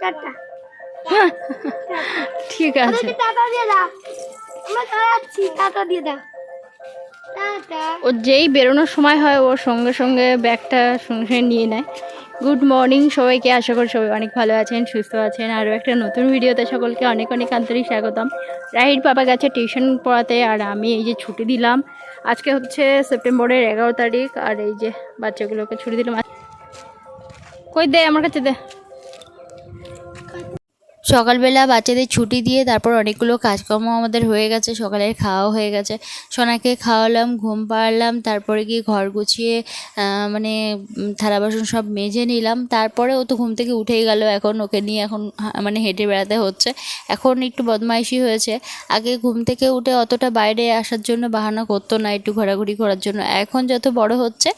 Tata. ঠিক আছে। Tata দিয়ে দাও। আমরা চলে যাচ্ছি টাটা দিয়ে দাও। ও যেই বেরোনোর সময় হয় ও সঙ্গে সঙ্গে ব্যাগটা সঙ্গে সঙ্গে নিয়ে নেয়। গুড মর্নিং সবাইকে আশা করি সবাই অনেক ভালো আছেন সুস্থ আছেন। আরও একটা নতুন ভিডিওতে সকলকে অনেক অনেক আন্তরিক স্বাগতম। রাহির পাপা গেছে টিউশন পড়াতে আর আমি এই যে ছুটি দিলাম। আজকে হচ্ছে সেপ্টেম্বরের এগারো তারিখ আর এই যে বাচ্চাগুলোকে ছুটি দিলাম। কই দে আমার কাছে দে। সকালবেলা বাচ্চাদের ছুটি দিয়ে তারপর অনেকগুলো কাজকর্ম আমাদের হয়ে গেছে, সকালের খাওয়া হয়ে গেছে। সোনাকে খাওয়ালাম, ঘুম পাড়লাম, তারপরে গিয়ে ঘর গুছিয়ে মানে থালা বাসন সব মেজে নিলাম। তারপরে ও তো ঘুম থেকে উঠেই গেল, এখন ওকে নিয়ে এখন মানে হেঁটে বেড়াতে হচ্ছে। এখন একটু বদমাইশি হয়েছে। আগে ঘুম থেকে উঠে অতটা বাইরে আসার জন্য বাহানা করতো না, একটু ঘোরাঘুরি করার জন্য। এখন যত বড় হচ্ছে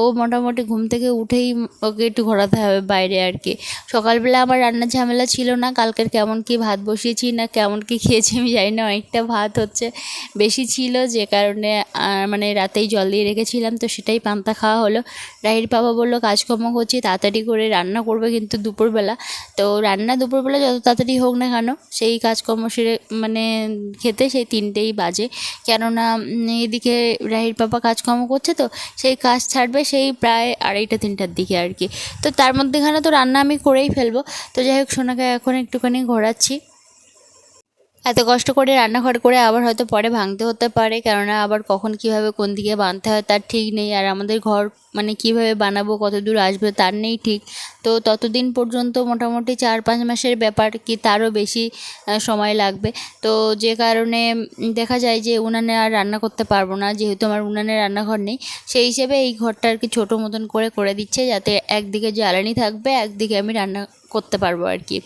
ও মোটামুটি ঘুম থেকে উঠেই ওকে একটু ঘোরাতে হবে বাইরে আর কি। সকালবেলা আমার রান্নার ঝামেলা ছিল না কালকের কেমন কি ভাত বসিয়েছি না কেমন কি খেয়েছি আমি জানি না, অনেকটা ভাত হচ্ছে। বেশি ছিল যে কারণে মানে রাতেই জল দিয়ে রেখেছিলাম, তো সেটাই পান্তা খাওয়া হলো। রাহির বাবা বলল, কাজকর্ম করছি, তাড়াতাড়ি করে রান্না করবে কিন্তু দুপুরবেলা। তো রান্না দুপুরবেলা যত তাড়াতাড়ি হোক না কেন, সেই কাজকর্ম সেরে মানে খেতে সেই তিনটেই বাজে। কেননা এদিকে রাহির বাবা কাজকর্ম করছে তো, সেই কাজ ছাড়বে সেই প্রায় আড়াইটা, তিনটার দিকে আর কি। তো তার মধ্যেখানে তো রান্না আমি করেই ফেলব। তো যাই হোক, সোনাকে এখন একটুখানি ঘোরাচ্ছি। এত কষ্ট করে রান্নাঘর করে আবার হয়তো পরে ভাঙতে হতে পারে, কেননা আবার কখন কীভাবে কোন দিকে বাঁধতে হয় তার ঠিক নেই, আর আমাদের ঘর মানে কীভাবে বানাবো, কত দূর আসবে তার নেই ঠিক। তো ততদিন পর্যন্ত মোটামুটি চার পাঁচ মাসের ব্যাপার কি তারও বেশি সময় লাগবে। তো যে কারণে দেখা যায় যে উনানে আর রান্না করতে পারব না, যেহেতু আমার উনানে রান্নাঘর নেই, সেই হিসেবে এই ঘরটা আর কি ছোটো মতন করে করে দিচ্ছে যাতে একদিকে জ্বালানি থাকবে, একদিকে আমি রান্না করতে পারব আর কি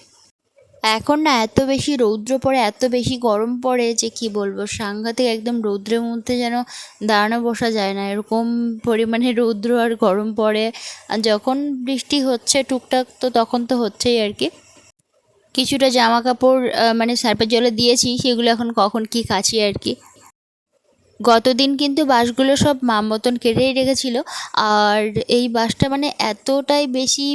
এখন না এত বেশি রৌদ্র পড়ে, এত বেশি গরম পড়ে যে কি বলব, সাংঘাতিক একদম রৌদ্রের মধ্যে যেন দাঁড়ানো বসা যায় না। এরকম পরিমাণে রৌদ্র আর গরম পড়ে। আর যখন বৃষ্টি হচ্ছে টুকটাক তো তখন তো হচ্ছেই আর কি। কিছুটা জামা কাপড় মানে সার্পের জলে দিয়েছি, সেগুলো এখন কখন কি কাছি আর কি। গতদিন কিন্তু বাসগুলো সব মাম মতন কেটেই রেখেছিল। আর এই বাসটা মানে এতটাই বেশি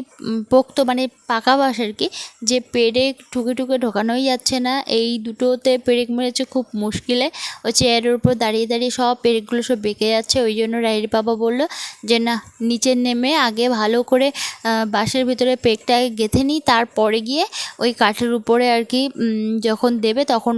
পোক্ত মানে পাকা বাঁশ আর কি, যে পেরেক ঠুকে ঠুকে ঢোকানোই যাচ্ছে না। এই দুটোতে পেরেক মেরেছে খুব মুশকিলে। ওই চেয়ারের উপর দাঁড়িয়ে দাঁড়িয়ে সব পেরেকগুলো সব বেঁকে যাচ্ছে। ওই জন্য রাহির বাবা বলল যে, না, নিচে নেমে আগে ভালো করে বাসের ভিতরে পেকটা গেঁথে নিই। তারপরে গিয়ে ওই কাঠের উপরে আর কি যখন দেবে তখন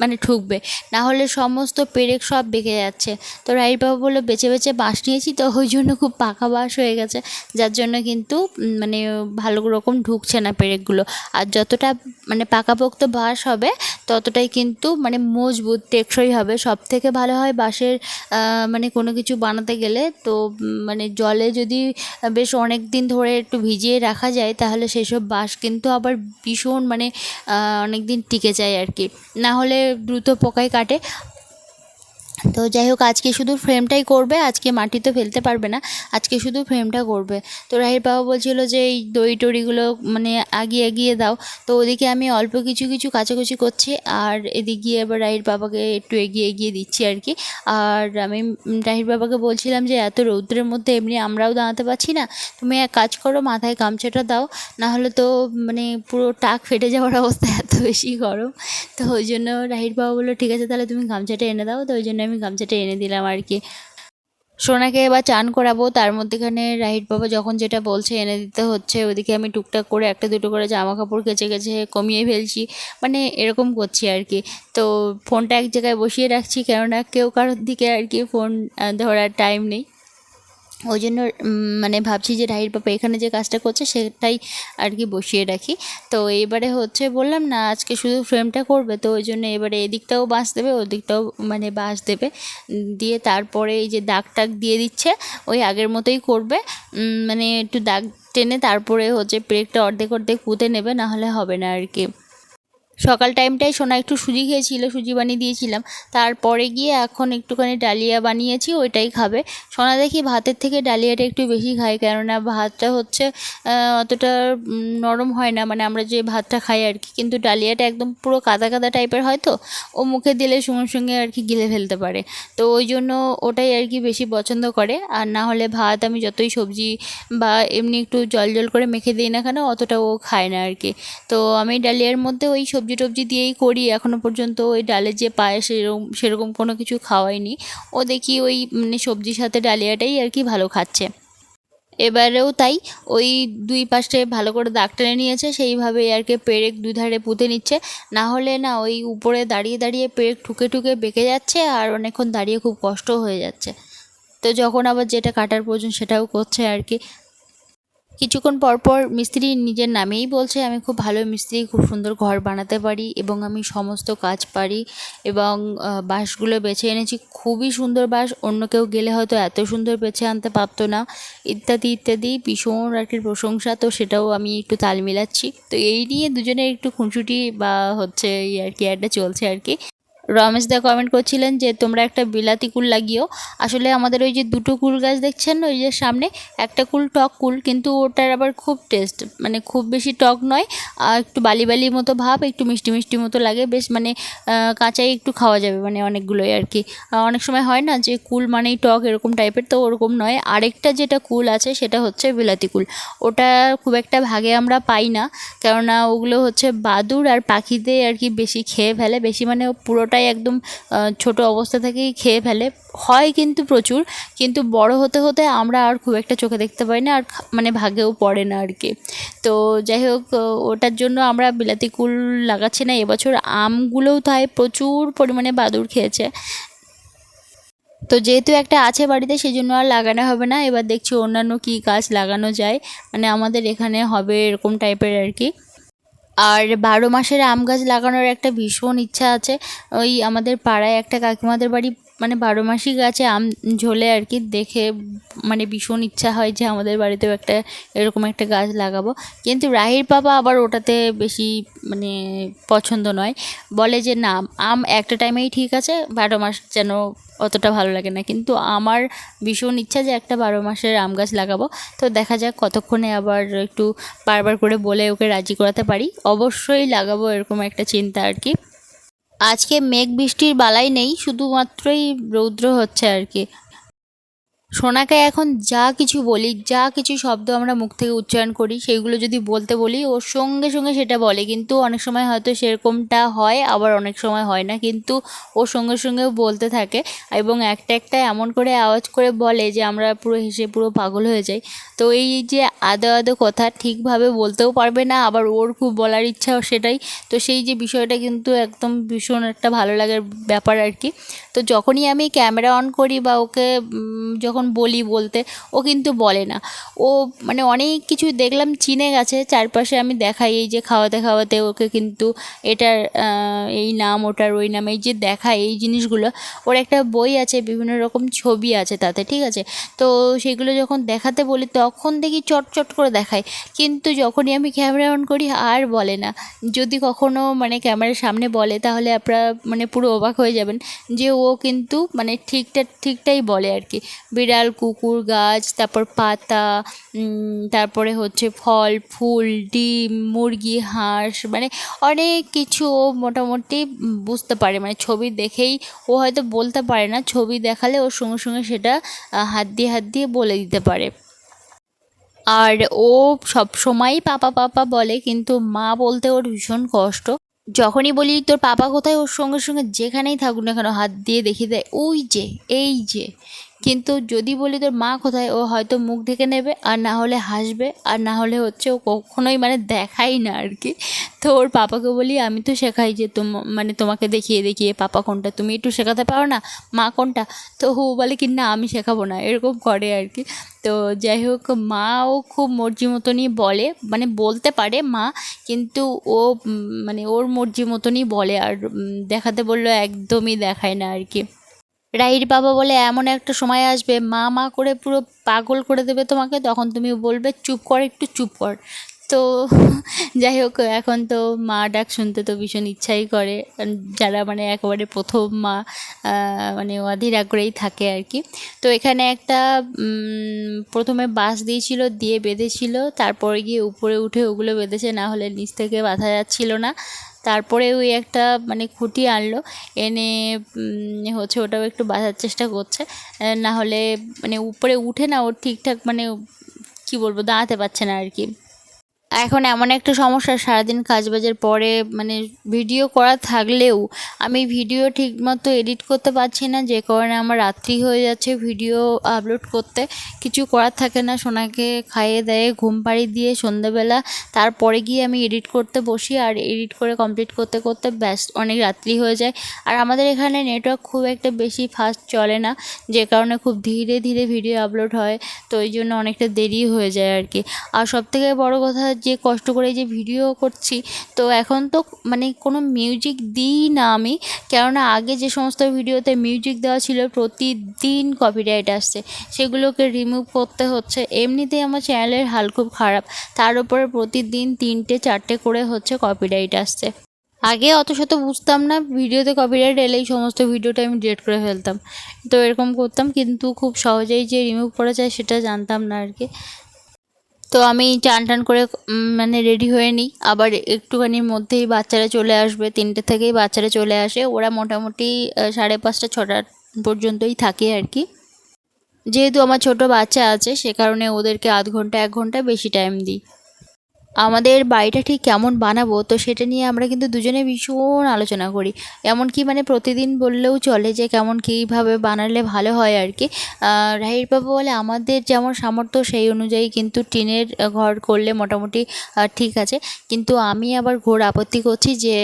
মানে ঠুকবে। না হলে সমস্ত পেরেক সব বেঁকে যাচ্ছে। তো রাইট বাবা বলল, বেছে বেছে বাঁশ নিয়েছি তো, ওই জন্য খুব পাকা বাঁশ হয়ে গেছে। যার জন্য কিন্তু মানে ভালো রকম ঢুকছে না পেরেকগুলো আর যতটা মানে পাকাপোক্ত বাঁশ হবে, ততটাই কিন্তু মানে মজবুত, টেকসই হবে। সব থেকে ভালো হয় বাঁশের মানে কোনো কিছু বানাতে গেলে। তো মানে জলে যদি বেশ অনেক দিন ধরে একটু ভিজিয়ে রাখা যায়, তাহলে সেসব বাঁশ কিন্তু আবার ভীষণ মানে অনেক দিন টিকে যায় আর কি। না হলে দ্রুত পোকায় কাটে। তো যাই হোক আজকে শুধু ফ্রেমটাই করবে, আজকে মাটিতে ফেলতে পারবে না, আজকে শুধু ফ্রেমটা করবে। তো রাহির বাবা বলছিল যে, এই দই টড়িগুলো মানে আগিয়ে এগিয়ে দাও। তো ওদিকে আমি অল্প কিছু কিছু কাচাকুচি করছি, আর এদিকে গিয়ে এবার রাহির বাবাকে একটু এগিয়ে এগিয়ে দিচ্ছি আর কি। আর আমি রাহির বাবাকে বলছিলাম যে, এত রৌদ্রের মধ্যে এমনি আমরাও দাঁড়াতে পারছি না। তুমি এক কাজ করো, মাথায় গামছাটা দাও নাহলে তো মানে পুরো টাক ফেটে যাওয়ার অবস্থা এত বেশি গরম। তো ওই জন্য রাহির বাবা বলল, ঠিক আছে, তাহলে তুমি গামছাটা এনে দাও। তো ওই জন্য আমি গামছাটা এনে দিলাম আর কি। সোনাকে এবার চান করাবো, তার মধ্যেখানে রাহিট বাবা যখন যেটা বলছে এনে দিতে হচ্ছে, ওদিকে আমি টুকটাক করে একটা দুটো করে জামা কাপড় কেচে কেচে কমিয়ে ফেলছি মানে এরকম করছি আর কি। তো ফোনটা এক জায়গায় বসিয়ে রাখছি, কেননা কেউ কারোর দিকে আর কি ফোন ধরার টাইম নেই। ওই জন্য মানে ভাবছি যে রাহির পাপা এখানে যে কাজটা করছে সেটাই আর কি বসিয়ে রাখি। তো এবারে হচ্ছে বললাম না, আজকে শুধু ফ্রেমটা করবে, তো ওই জন্য এবারে এদিকটাও বাঁশ দেবে, ওদিকটাও মানে বাঁশ দেবে। দিয়ে তারপরে এই যে দাগ টাগ দিয়ে দিচ্ছে, ওই আগের মতোই করবে। মানে একটু দাগ টেনে তারপরে হচ্ছে পেরেকটা অর্ধেক অর্ধেক পুঁতে নেবে না হলে হবে না আর কি। সকাল টাইমটায় সোনা একটু সুজি খেয়েছিল, সুজি বানিয়ে দিয়েছিলাম। তারপরে গিয়ে এখন একটুখানি ডালিয়া বানিয়েছি, ওইটাই খাবে। সোনা দেখি ভাতের থেকে ডালিয়াটা একটু বেশি খায়, কেননা ভাতটা হচ্ছে অতটা নরম হয় না মানে আমরা যে ভাতটা খাই আর কি। কিন্তু ডালিয়াটা একদম পুরো কাদা কাদা টাইপের হয় তো, ও মুখে দিলে সঙ্গে সঙ্গে আর কি গিলে ফেলতে পারে। তো ওই জন্য ওটাই আর কি বেশি পছন্দ করে। আর না হলে ভাত আমি যতই সবজি বা এমনি একটু জল জল করে মেখে দিই না কেন, অতটা ও খায় না আর কি। তো আমি ডালিয়ার মধ্যে ওই সবজি টবজি দিয়েই করি এখনও পর্যন্ত ওই ডালের যে পায়েস সেরকম সেরকম কোনো কিছু খাওয়াইনি। ও দেখি ওই মানে সবজির সাথে ডালিয়াটাই আর কি ভালো খাচ্ছে। এবারেও তাই, ওই দুই পাশে ভালো করে দাগ টেনে নিয়েছে সেইভাবেই আর কি পেরেক দুধারে পুঁতে নিচ্ছে। না হলে না, ওই উপরে দাঁড়িয়ে দাঁড়িয়ে পেরেক ঠুকে ঠুকে বেঁকে যাচ্ছে আর অনেকক্ষণ দাঁড়িয়ে খুব কষ্ট হয়ে যাচ্ছে। তো যখন আবার যেটা কাটার প্রয়োজন সেটাও করছে আর কি। কিছুক্ষণ পর পর মিস্ত্রি নিজের নামেই বলছে, আমি খুব ভালো মিস্ত্রি, খুব সুন্দর ঘর বানাতে পারি এবং আমি সমস্ত কাজ পারি এবং বাঁশগুলো বেছে এনেছি। খুবই সুন্দর বাঁশ, অন্য কেউ গেলে হয়তো এত সুন্দর বেছে আনতে পারতো না। ইত্যাদি ইত্যাদি, ভীষণ আর কি প্রশংসা। তো সেটাও আমি একটু তাল মিলাচ্ছি। তো এই নিয়ে দুজনের একটু খুনসুটি বা হচ্ছে আর কি একটা চলছে আর কি। রমেশ দা কমেন্ট করছিলেন যে, তোমরা একটা বিলাতি কুল লাগিও। আসলে আমাদের ওই যে দুটো কুল গাছ দেখছেন, ওই যে সামনে একটা কুল টক কুল, কিন্তু ওটার আবার খুব টেস্ট মানে খুব বেশি টক নয়। আর একটু বালি বালি মতো ভাব, একটু মিষ্টি মিষ্টি মতো লাগে, বেশ মানে কাঁচাই একটু খাওয়া যাবে মানে অনেকগুলোই আর কি। অনেক সময় হয় না যে, কুল মানেই টক এরকম টাইপের তো ওরকম নয়। আরেকটা যেটা কুল আছে, সেটা হচ্ছে বিলাতি কুল। ওটা খুব একটা ভাগে আমরা পাই না, কেননা ওগুলো হচ্ছে বাদুড় আর পাখিতে আর কি বেশি খেয়ে ফেলে, বেশি মানে পুরোটাই একদম ছোট অবস্থা থেকেই খেয়ে ফেলে। হয় কিন্তু প্রচুর, কিন্তু বড় হতে হতে আমরা আর খুব একটা চোখে দেখতে পাই না, আর মানে ভাগেও পড়ে না আর কি। তো যাই হোক ওটার জন্য আমরা বিলাতি কুল লাগাচ্ছি না, এবছর আমগুলোও তাই প্রচুর পরিমাণে বাদুড় খেয়েছে। তো যেহেতু একটা আছে বাড়িতে সেই জন্য আর লাগানো হবে না। এবার দেখছি অন্যান্য কী গাছ লাগানো যায়। মানে আমাদের এখানে হবে এরকম টাইপের আর কি। আর বারো মাসের আম গাছ লাগানোর একটা ভীষণ ইচ্ছা আছে। ওই আমাদের পাড়ায় একটা কাকিমাদের বাড়ি মানে বারো মাসই গাছে আম ঝোলে আর কি, দেখে মানে ভীষণ ইচ্ছা হয় যে আমাদের বাড়িতেও একটা এরকম একটা গাছ লাগাবো। কিন্তু রাহির বাবা আবার ওটাতে বেশি মানে পছন্দ নয়। বলে যে না, আম একটা টাইমেই ঠিক আছে, বারো মাস যেন অতটা ভালো লাগে না। কিন্তু আমার ভীষণ ইচ্ছা যে একটা বারো মাসের আম গাছ লাগাবো। তো দেখা যাক কতক্ষণে আবার একটু বারবার করে বলে ওকে রাজি করাতে পারি। অবশ্যই লাগাবো এরকম একটা চিন্তা আর কি। আজকে মেঘ বৃষ্টির বালাই নেই শুধুমাত্রই রৌদ্র হচ্ছে আর কি। সোনাকে এখন যা কিছু বলি যা কিছু শব্দ আমরা মুখ থেকে উচ্চারণ করি সেইগুলো যদি বলতে বলি ওর সঙ্গে সঙ্গে সেটা বলে। কিন্তু অনেক সময় হয়তো সেরকমটা হয় আবার অনেক সময় হয় না। কিন্তু ওর সঙ্গে সঙ্গেও বলতে থাকে এবং একটা একটা এমন করে আওয়াজ করে বলে যে আমরা পুরো হেসে পুরো পাগল হয়ে যাই। তো এই যে আদো আদো কথা ঠিকভাবে বলতেও পারবে না আবার ওর খুব বলার ইচ্ছা সেটাই। তো সেই যে বিষয়টা কিন্তু একদম ভীষণ একটা ভালো লাগার ব্যাপার আর কি। তো যখনই আমি ক্যামেরা অন করি বা ওকে উম, যখন বলি বলতে, ও কিন্তু বলে না। ও মানে অনেক কিছু দেখলাম, চিনে গেছে, চারপাশে আমি দেখাই, এই যে খাওয়াতে খাওয়াতে ওকে কিন্তু এটার এই নাম, ওটার ওই নাম, এই যে দেখায়, এই জিনিসগুলো, ওর একটা বই আছে, বিভিন্ন রকম ছবি আছে তাতে, ঠিক আছে? তো সেগুলো যখন দেখাতে বলি, তখন দেখি চট চট করে দেখায়। কিন্তু যখনই আমি ক্যামেরা অন করি, আর বলে না। যদি কখনো মানে ক্যামেরার সামনে বলে, তাহলে আপনারা মানে পুরো অবাক হয়ে যাবেন যে ও কিন্তু মানে ঠিকটা, ঠিকটাই বলে আর কি। বিড়াল কুকুর, গাছ, তারপর পাতা তারপরে হচ্ছে ফল, ফুল, ডিম, মুরগি, হাঁস মানে অনেক কিছু ও মোটামুটি বুঝতে পারে। মানে ছবি দেখেই ও হয়তো বলতে পারে না, ছবি দেখালে ওর সঙ্গে সঙ্গে সেটা হাত দিয়ে হাত দিয়ে বলে দিতে পারে। আর ও সব সময়ই পাপা পাপা বলে, কিন্তু মা বলতে ওর ভীষণ কষ্ট। যখনই বলি, তোর পাপা কোথায়? ওর সঙ্গে সঙ্গে যেখানেই থাকুক না কেন, হাত দিয়ে দেখিয়ে দেয়, ওই যে, এই যে। কিন্তু যদি বলি তোর মা কোথায়, ও হয়তো মুখ ঢেকে নেবে আর না হলে হাসবে আর না হলে হচ্ছে ও কখনোই মানে দেখাই না আর কি। তো ওর পাপাকে বলি, আমি তো শেখাই যে তোম মানে তোমাকে দেখিয়ে দেখিয়ে পাপা কোনটা, তুমি একটু শেখাতে পারো না, মা কোনটা? তো ও বলে কি, না, আমি শেখাবো না। এরকম করে আর কি। তো যাই হোক, মাও খুব মর্জি মতনই বলে মানে বলতে পারে মা, কিন্তু ও মানে ওর মর্জি মতনই বলে আর দেখাতে বলল একদমই দেখায় না আর কি। রাহির বাবা বলে এমন একটা সময় আসবে, মা মা করে পুরো পাগল করে দেবে তোমাকে, তখন তুমি বলবে, চুপ কর, একটু চুপ কর। তো যাই হোক, এখন তো মা ডাক শুনতে তো ভীষণ ইচ্ছাই করে। যারা মানে একেবারে প্রথম মা মানে অধীর আগ্রহেই থাকে আর কি। তো এখানে একটা প্রথমে বাঁশ দিয়েছিল, দিয়ে বেঁধেছিল, তারপরে গিয়ে উপরে উঠে ওগুলো বেঁধেছে, না হলে নিচ থেকে বাঁধা যাচ্ছিল না। তারপরে ওই একটা মানে খুঁটি আনলো, এনে হচ্ছে ওটাও একটু বাঁধার চেষ্টা করছে। না হলে মানে উপরে উঠে না, ওর ঠিকঠাক মানে কি বলব, দাঁড়াতে পারছে না আর কি। এখন এমন একটা সমস্যা, সারাদিন কাজবাজের পরে মানে ভিডিও করা থাকলেও আমি ভিডিও ঠিকমতো এডিট করতে পারছি না, যে কারণে আমার রাত্রি হয়ে যাচ্ছে ভিডিও আপলোড করতে। কিছু করার থাকে না, সোনাকে খাইয়ে দেয়ে ঘুম পাড়ি দিয়ে সন্ধ্যেবেলা তারপরে গিয়ে আমি এডিট করতে বসি আর এডিট করে কমপ্লিট করতে করতে ব্যাস অনেক রাত্রি হয়ে যায়। আর আমাদের এখানে নেটওয়ার্ক খুব একটা বেশি ফাস্ট চলে না, যে কারণে খুব ধীরে ধীরে ভিডিও আপলোড হয়, তো ওই জন্য অনেকটা দেরি হয়ে যায় আর কি। আর সবথেকে বড় কথা যে কষ্ট করে যে ভিডিও করছি, তো এখন তো মানে কোনো মিউজিক দিই না আমি। কেননা আগে যে সমস্ত ভিডিওতে মিউজিক দেওয়া ছিল, প্রতিদিন কপিরাইট আসছে। সেগুলোকে রিমুভ করতে হচ্ছে। এমনিতেই আমার চ্যানেলের হাল খুব খারাপ। তার উপরে প্রতিদিন তিনটে, চারটে করে হচ্ছে কপিরাইট আসছে। আগে অত শত বুঝতাম না, ভিডিওতে কপিরাইট এলেই সমস্ত ভিডিওটা আমি ডিলিট করে ফেলতাম। তো এরকম করতাম, কিন্তু খুব সহজেই যে রিমুভ করা যায় সেটা জানতাম না আর কি। তো আমি চান টান করে মানে রেডি হয়ে নিই। আবার একটুখানির মধ্যেই বাচ্চারা চলে আসবে, তিনটে থেকেই বাচ্চারা চলে আসে। ওরা মোটামুটি সাড়ে পাঁচটা, ছটা পর্যন্তই থাকে আর কি। যেহেতু আমার ছোট বাচ্চা আছে, সে কারণে ওদেরকে আধ ঘণ্টা, এক ঘণ্টা বেশি টাইম দিই। আমাদের বাড়িটা ঠিক কেমন বানাবো, তো সেটা নিয়ে আমরা কিন্তু দুজনে ভীষণ আলোচনা করি। এমনকি মানে প্রতিদিন বললেও চলে যে কেমন কীভাবে বানালে ভালো হয় আর কি। রাহির বাবা বলে, আমাদের যেমন সামর্থ্য সেই অনুযায়ী কিন্তু টিনের ঘর করলে মোটামুটি ঠিক আছে। কিন্তু আমি আবার ঘোর আপত্তি করছি যে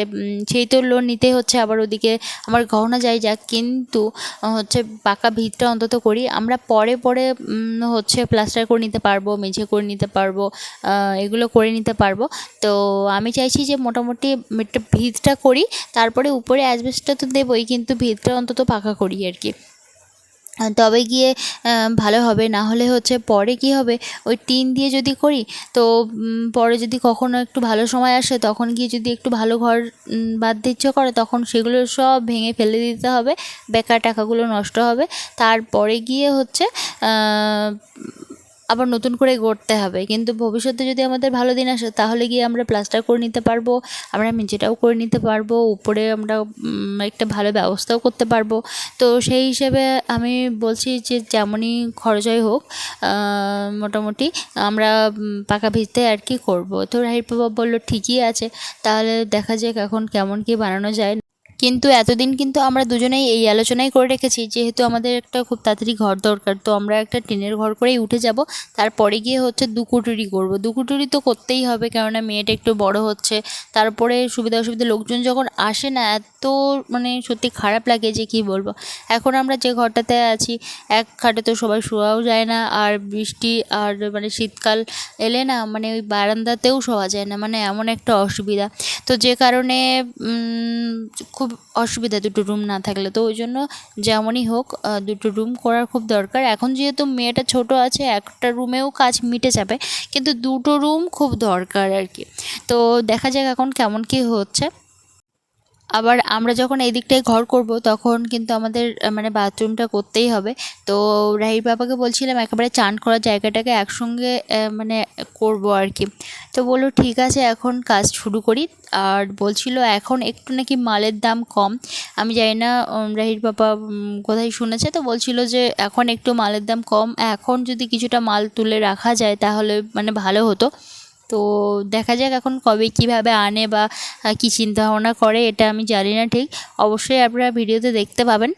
সেই তো লোন নিতে হচ্ছে, আবার ওদিকে আমার গহনা যাই যাক। কিন্তু হচ্ছে পাকা ভিতটা অন্তত করি, আমরা পরে পরে হচ্ছে প্লাস্টার করে নিতে পারব, মেঝে করে নিতে পারব এগুলো করে নিতে পারব। তো আমি চাইছি যে মোটামুটি একটা ভিতটা করি, তারপরে উপরে অ্যাসবেস্টটা তো দেবই, কিন্তু ভিতটা অন্তত পাকা করি আর কি। তবে গিয়ে ভালো হবে, না হলে হচ্ছে পরে কি হবে? ওই টিন দিয়ে যদি করি, তো পরে যদি কখনো একটু ভালো সময় আসে, তখন গিয়ে যদি একটু ভালো ঘর বাঁধতে ইচ্ছে করে, তখন সেগুলো সব ভেঙে ফেলে দিতে হবে, বেকার টাকাগুলো নষ্ট হবে। তারপরে গিয়ে হচ্ছে আবার নতুন করে গড়তে হবে। কিন্তু ভবিষ্যতে যদি আমাদের ভালো দিন আসে, তাহলে গিয়ে আমরা প্লাস্টার করে নিতে পারব, আমরা মেঝেটাও করে নিতে পারব, উপরে আমরা একটা ভালো ব্যবস্থাও করতে পারব। তো সেই হিসেবে আমি বলছি যে যেমনই খরচ হয় হোক মোটামুটি আমরা পাকা ভিজতে আর কি করব। তো রাহির বাবা বলল, ঠিকই আছে। তাহলে দেখা যাক এখন কেমন কি বানানো যায়। কিন্তু এতদিন কিন্তু আমরা দুজনেই এই আলোচনাই করে রেখেছি যেহেতু আমাদের একটা খুব তাড়াতাড়ি ঘর দরকার। তো আমরা একটা টিনের ঘর করেই উঠে যাব তারপরে গিয়ে হচ্ছে দু করব। করব দু কুটুরি তো করতেই হবে কেননা মেয়েটা একটু বড় হচ্ছে। তারপরে সুবিধা অসুবিধা লোকজন যখন আসে না এত মানে সত্যি খারাপ লাগে যে কি বলব। এখন আমরা যে ঘরটাতে আছি এক খাটে তো সবাই শোয়াও যায় না আর বৃষ্টি আর মানে শীতকাল এলে না মানে ওই বারান্দাতেও শোয়া যায় না মানে এমন একটা অসুবিধা। তো যে কারণে উম, খুব অসুবিধা দুটো রুম না থাকলে। তো ওই জন্য যেমনই হোক দুটো রুম করার খুব দরকার। এখন যেহেতু মেয়েটা ছোট আছে, একটা রুমেও কাজ মিটে যাবে। কিন্তু দুটো রুম খুব দরকার আর কি। তো দেখা যাক এখন কেমন কি হচ্ছে। আবার আমরা যখন এই দিকটায় ঘর করব, তখন কিন্তু আমাদের মানে বাথরুমটা করতেই হবে। তো রাহির বাবাকে বলছিলাম একেবারে চান করার জায়গাটাকে একসঙ্গে মানে করব আর কি। তো বলল, ঠিক আছে, এখন কাজ শুরু করি। আর বলছিল, এখন একটু নাকি মালের দাম কম। আমি জানি না রাহির বাবা কোথায় শুনেছে, তো বলছিল যে, এখন একটু মালের দাম কম। এখন যদি কিছুটা মাল তুলে রাখা যায়, তাহলে মানে ভালো হতো। তো দেখা যাক এখন কবে কীভাবে আনে বা কী চিন্তা ভাবনা করে, এটা আমি জানি না ঠিক। অবশ্যই আপনারা ভিডিওতে দেখতে পাবেন।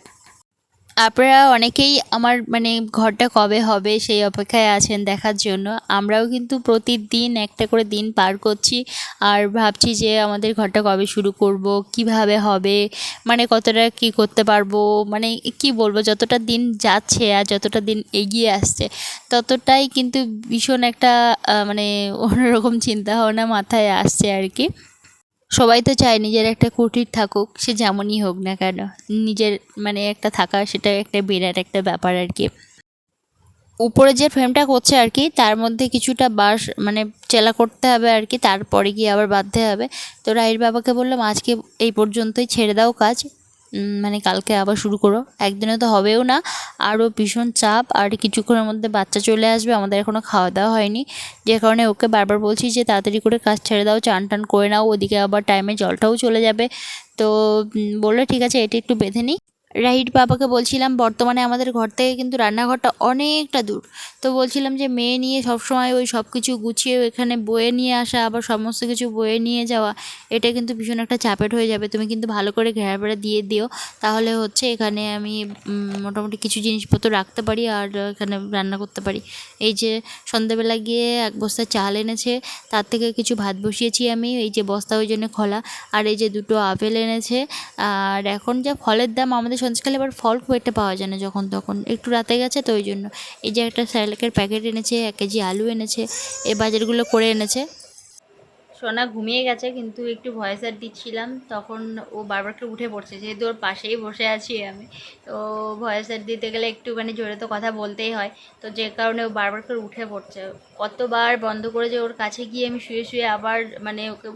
আপনারা অনেকেই আমার মানে ঘরটা কবে হবে সেই অপেক্ষায় আছেন দেখার জন্য। আমরাও কিন্তু প্রতিদিন একটা করে দিন পার করছি আর ভাবছি যে আমাদের ঘরটা কবে শুরু করব, কীভাবে হবে মানে কতটা কি করতে পারব মানে কি বলব, যতটা দিন যাচ্ছে আর যতটা দিন এগিয়ে আসছে, ততটাই কিন্তু ভীষণ একটা মানে অন্যরকম চিন্তা ভাবনা মাথায় আসছে আর কি। সবাই তো চায় নিজের একটা কুটির থাকুক, সে যেমনই হোক না কেন। নিজের মানে একটা থাকা সেটা একটা বিরাট একটা ব্যাপার আর কি। উপরে যে ফ্রেমটা করছে আর কি, তার মধ্যে কিছুটা বাঁশ মানে চেলা করতে হবে আর কি, তারপরে গিয়ে আবার বাঁধতে হবে। তো রাহির বাবাকে বললাম, আজকে এই পর্যন্তই ছেড়ে দাও কাজ। মানে কালকে আবার শুরু করো। একদিনে তো হবেও না, আরও ভীষণ চাপ, আর কিছুক্ষণের মধ্যে বাচ্চা চলে আসবে, আমাদের এখনও খাওয়া দাওয়া হয়নি। যে কারণে ওকে বারবার বলছি যে, তাড়াতাড়ি করে কাজ ছেড়ে দাও চান টান করে নাও। ওদিকে আবার টাইমে জলটাও চলে যাবে। তো বললে, ঠিক আছে, এটি একটু বেঁধে নিই। রাইট বাবাকে বলছিলাম, বর্তমানে আমাদের ঘর থেকে কিন্তু রান্নাঘরটা অনেকটা দূর। তো বলছিলাম যে, মেয়ে নিয়ে সবসময় ওই সব কিছু গুছিয়ে এখানে বয়ে নিয়ে আসা, আবার সমস্ত কিছু বয়ে নিয়ে যাওয়া, এটা কিন্তু ভীষণ একটা চাপের হয়ে যাবে। তুমি কিন্তু ভালো করে ঘেরা বেড়া দিয়ে দিও। তাহলে হচ্ছে এখানে আমি মোটামুটি কিছু জিনিসপত্র রাখতে পারি আর এখানে রান্না করতে পারি। এই যে সন্ধ্যেবেলা গিয়ে এক বস্তা চাল এনেছে, তার থেকে কিছু ভাত বসিয়েছি আমি, এই যে বস্তা ওই জন্য খোলা। আর এই যে দুটো আপেল এনেছে, আর এখন যা ফলের দাম আমাদের সন্ধ্যাকালে আবার ফল খুব একটা পাওয়া যায় না যখন তখন। একটু রাতে গেছে তো ওই জন্য। এই যে একটা স্যালাকের প্যাকেট এনেছে, এক কেজি আলু এনেছে, এ বাজারগুলো করে এনেছে। সোনা ঘুমিয়ে গেছে, কিন্তু একটু ভয়েস আর দিচ্ছিলাম। তখন ও বারবার করে উঠে পড়ছে, যেহেতু ওর পাশেই বসে আছি আমি। তো ভয়েস আর দিতে গেলে একটু মানে জোরে তো কথা বলতেই হয়। তো যে কারণে ও বারবার করে উঠে পড়ছে। কতবার বন্ধ করে যে ওর কাছে গিয়ে আমি শুয়ে শুয়ে আবার মানে ওকে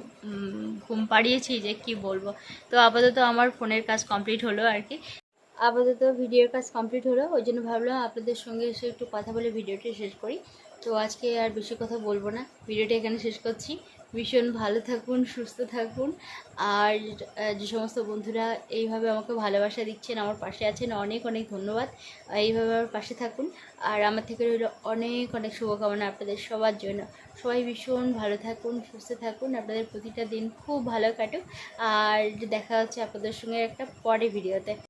ঘুম পাড়িয়েছি যে কি বলব। তো আপাতত আমার ফোনের কাজ কমপ্লিট হলো আর কি। আপাতত ভিডিওর কাজ কমপ্লিট হলো, ওই জন্য ভাবলাম আপনাদের সঙ্গে এসে একটু কথা বলে ভিডিওটি শেষ করি। তো আজকে আর বেশি কথা বলব না। ভিডিওটা এখানে শেষ করছি। ভীষণ ভালো থাকুন, সুস্থ থাকুন। আর যে সমস্ত বন্ধুরা এইভাবে আমাকে ভালোবাসা দিচ্ছেন, আমার পাশে আছেন, অনেক অনেক ধন্যবাদ। এইভাবে আমার পাশে থাকুন। আর আমার থেকে রইল অনেক অনেক শুভকামনা আপনাদের সবার জন্য। সবাই ভীষণ ভালো থাকুন, সুস্থ থাকুন। আপনাদের প্রতিটা দিন খুব ভালো কাটুক। আর দেখা হচ্ছে আপনাদের সঙ্গে একটা পরে ভিডিওতে।